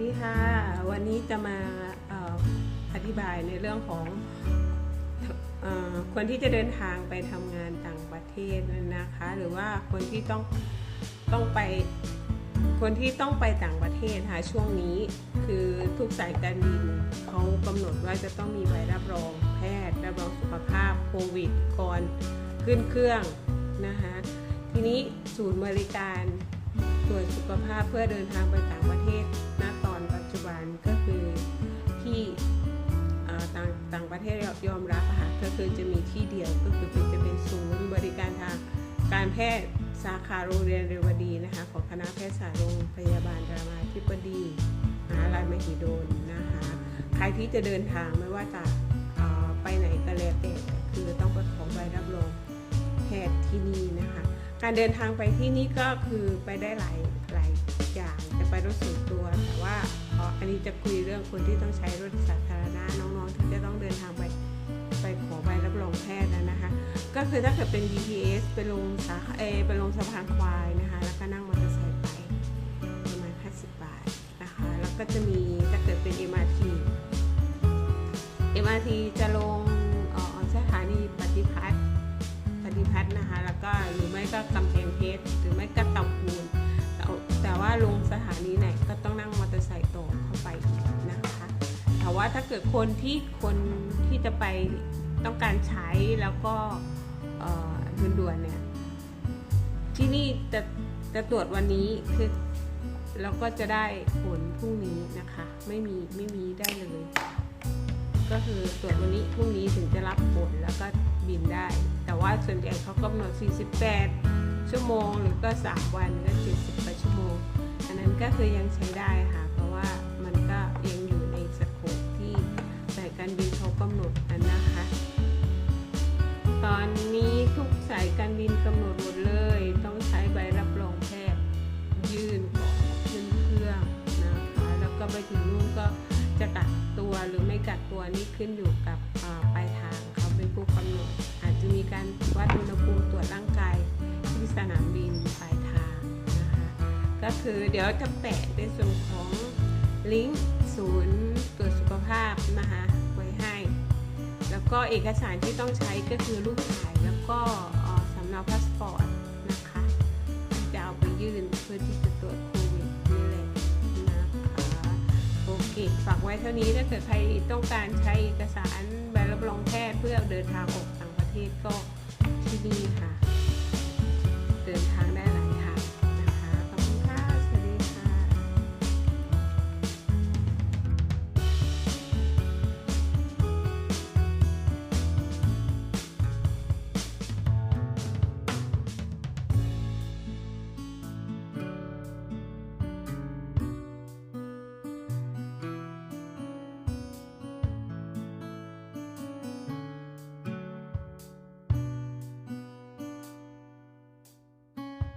ดีค่ะ วันนี้จะมาอธิบายในเรื่องของอคนที่จะเดินทางไปทำงานต่างประเทศนะคะ หรือว่าคนที่ต้องต้องไปคนที่ต้องไปต่างประเทศค่ะช่วงนี้คือทุกสายการบินเขากำหนดว่าจะต้องมีใบรับรองแพทย์รับรองสุขภาพโควิดก่อนขึ้นเครื่องนะคะทีนี้ศูนย์บริการตรวจสุขภาพเพื่อเดินทางไปต่างประเทศนปั บันก็คือที่ต่างต่างประเทศยอมรับค่ะก็คือจะมีที่เดียวก็คือเป็นจะเป็นศูนย์บริการทางการแพทย์สาขาโรงเรียนเรวดีนะคะของคณะแพทยศาสตร์โรงพยาบาลรามาธิบดีมหาลัยมหิดลนะคะใครที่จะเดินทางไม่ว่าจะไปไหนก็แล้วแต่คือต้องไปขอใบรับรองแพทย์ที่นี่นะคะ การเดินทางไปที่นี่ก็คือไปได้หลายหลายอย่างจะไปรถส่วนตัวแต่ว่า อ๋ออันนี้จะคุยเรื่องคนที่ต้องใช้รถสาธารณะน้องๆที่จะต้องเดินทางไปไปขอใบรับรองแพทย์นะนะคะ ก็คือถ้าเกิดเป็น BTS ไปลงสาเอไปลงสะพานควายนะคะ แล้วก็นั่งมอเตอร์ไซค์ไปประมาณ 50 บาทนะคะ แล้วก็จะมีถ้าเกิดเป็น MRT MRT จะลงสถานีปฏิพัฒน์ปฏิพัฒน์นะคะ แล้วก็หรือไม่ก็กำแพงเพชรหรือไม่ก็เตาปูนแต่แต่ว่าลงสถานี ว่าถ้าเกิดคนที่คนที่จะไปต้องการใช้แล้วก็เอ่อด่วนๆเนี่ยที่นี่จะจะตรวจวันนี้คือเราก็จะได้ผลพรุ่งนี้นะคะ ไม่มีไม่มีได้เลย ก็คือตรวจวันนี้พรุ่งนี้ถึงจะรับผลแล้วก็บินได้ แต่ว่าส่วนใหญ่เขากำหนด 48 ชั่วโมง หรือก็ 3 วันก็78ชั่วโมง อันนั้นก็คือยังใช้ได้ค่ะ กายการบินกำหนดหมดเลย ต้องใช้ใบรับรองแพทย์ยื่นก่อนขึ้นเครื่องนะคะแล้วก็ไปถึงนู่นก็จะกักตัวหรือไม่กักตัวนี่ขึ้นอยู่กับปลายทางเขาเป็นผู้กำหนด อาจจะมีการวัดอุณหภูมิตรวจร่างกายที่สนามบินปลายทางนะคะก็คือเดี๋ยวจะแปะในส่วนของลิงก์ศูนย์ตรวจสุขภาพนะคะไว้ให้ แล้วก็เอกสารที่ต้องใช้ก็คือรูปถ่ายแล้วก็ เอาพาสปอร์ตนะคะที่จะเอาไปยื่นเพื่อที่จะตรวจโควิดนี่แหละนะคะโอเคฝากไว้เท่านี้ถ้าเกิดใครต้องการใช้เอกสารใบรับรองแพทย์เพื่อเดินทางออกต่างประเทศก็ที่นี่ค่ะ